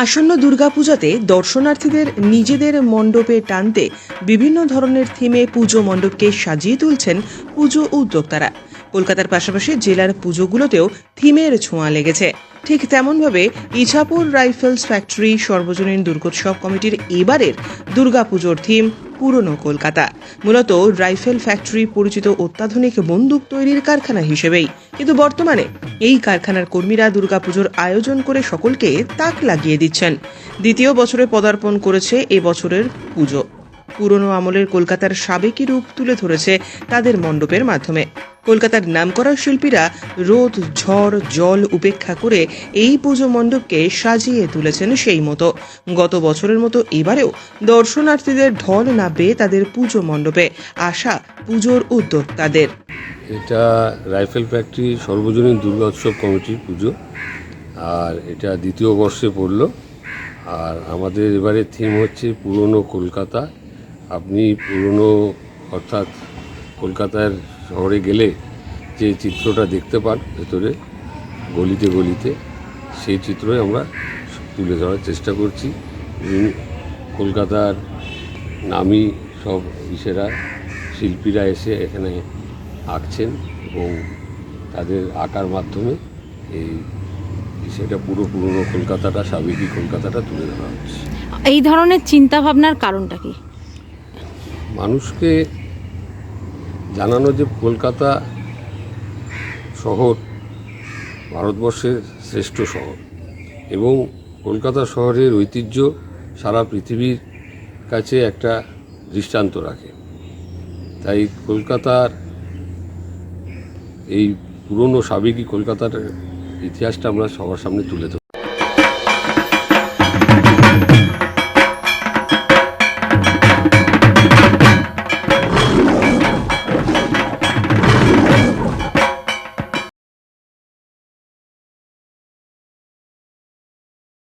আসন্ন দুর্গাপূজাতে দর্শনার্থীদের নিজেদের মণ্ডপে টানতে বিভিন্ন ধরনের থিমে পুজো মণ্ডপকে সাজিয়ে তুলছেন পুজো উদ্যোক্তারা। কলকাতার পাশাপাশি জেলার পুজোগুলোতেও থিমের ছোঁয়া লেগেছে। ঠিক তেমনভাবে ইছাপুর রাইফেলস ফ্যাক্টরি, সর্বজনীন দুর্গোৎসব কমিটির এবারের দুর্গাপুজোর থিম পুরনো কলকাতা। মূলত রাইফেল ফ্যাক্টরি পরিচিত অত্যাধুনিক বন্দুক তৈরির কারখানা হিসেবেই। কিন্তু বর্তমানে এই কারখানার কর্মীরা দুর্গাপুজোর আয়োজন করে সকলকে তাক লাগিয়ে দিচ্ছেন। দ্বিতীয় বছরে পদার্পণ করেছে এ বছরের পুজো। পুরনো আমলের কলকাতার সাবেকি রূপ তুলে ধরেছে তাদের মণ্ডপের মাধ্যমে। কলকাতার নামকরা শিল্পীরা রোদ, ঝড়, জল উপেক্ষা করে এই পুজো মণ্ডপকে সাজিয়ে তুলেছেন সেই মতো। গত বছরের মতো এবারেও দর্শনার্থীদের ঢল নামবে তাদের পুজো মণ্ডপে। আসা পুজোর উদ্যোক্তাদের। এটা রাইফেল ফ্যাক্টরি সর্বজনীন দুর্গা উৎসব কমিটির পুজো। আর এটা দ্বিতীয় বর্ষে পড়ল। আর আমাদের এবারে থিম হচ্ছে পুরনো কলকাতা। আপনি পুরনো, অর্থাৎ কলকাতার শহরে গেলে যে চিত্রটা দেখতে পান ভেতরে গলিতে গলিতে সেই চিত্রই আমরা তুলে ধরার চেষ্টা করছি। কলকাতার নামি সব ইসেরা শিল্পীরা এসে এখানে আঁকছেন এবং তাদের আঁকার মাধ্যমে এই সেটা পুরো পুরনো কলকাতাটা সাবেকি কলকাতাটা তুলে ধরা হচ্ছে। এই ধরনের চিন্তা ভাবনার কারণটা কি? মানুষকে জানানো যে কলকাতা শহর ভারতবর্ষের শ্রেষ্ঠ শহর এবং কলকাতা শহরের ঐতিহ্য সারা পৃথিবীর কাছে একটা দৃষ্টান্ত রাখে। তাই কলকাতার এই পুরনো সাবেকি কলকাতার ইতিহাসটা আমরা সবার সামনে তুলে ধরতে